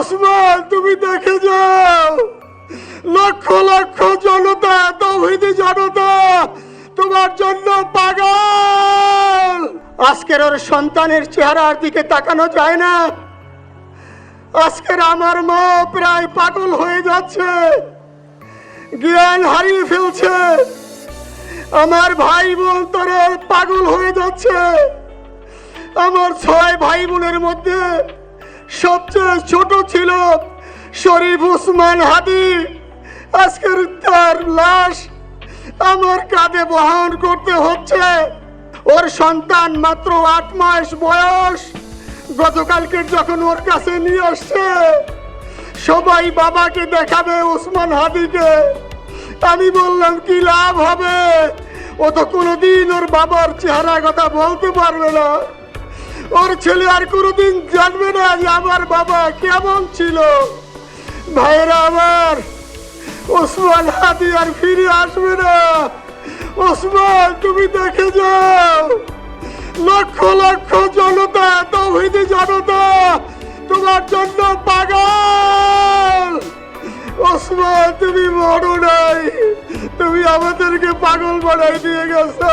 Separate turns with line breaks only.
ওসমান, তুমি দেখে যাও। লক্ষ লক্ষ জনতা, তৌহিদি জনতা, তোমার জন্য পাগল। আজকের ওর সন্তানের চেহারার দিকে তাকানো যায় না। আজকের আমার মা প্রায় পাগল হয়ে যাচ্ছে। জ্ঞান হারিয়ে ফেলছে। আমার ভাই বোন তোরা পাগল হয়ে যাচ্ছে। আমার ছয় ভাই বোনের মধ্যে সবচেয়ে ছোট ছিল শরীফ উসমান হাদি। আজকের তার লাশ আমার কাঁধে বহন করতে হচ্ছে। ওর সন্তান মাত্র আট মাস বয়স। গতকালকে যখন ওর কাছে নিয়ে আসছে, সবাই বাবাকে দেখাবে উসমান হাদিকে। আমি বললাম, কি লাভ হবে? ও তো কোনোদিন ওর বাবার চেহারা কথা বলতে পারবে না। ওর ছেলে আর কোনোদিন জানবে না যে আমার বাবা কেমন ছিল। ভাইরা আমার, ওসমান হাতি আর ফিরে আসবে না। ওসমান, তুমি দেখে যাও। লক্ষ লক্ষ জনতা, তৌহিদি জনতা, তোমার জন্য পাগল। ওসমান, তুমি মরো নাই। তুমি আমাদেরকে পাগল বানাই দিয়ে গেছো।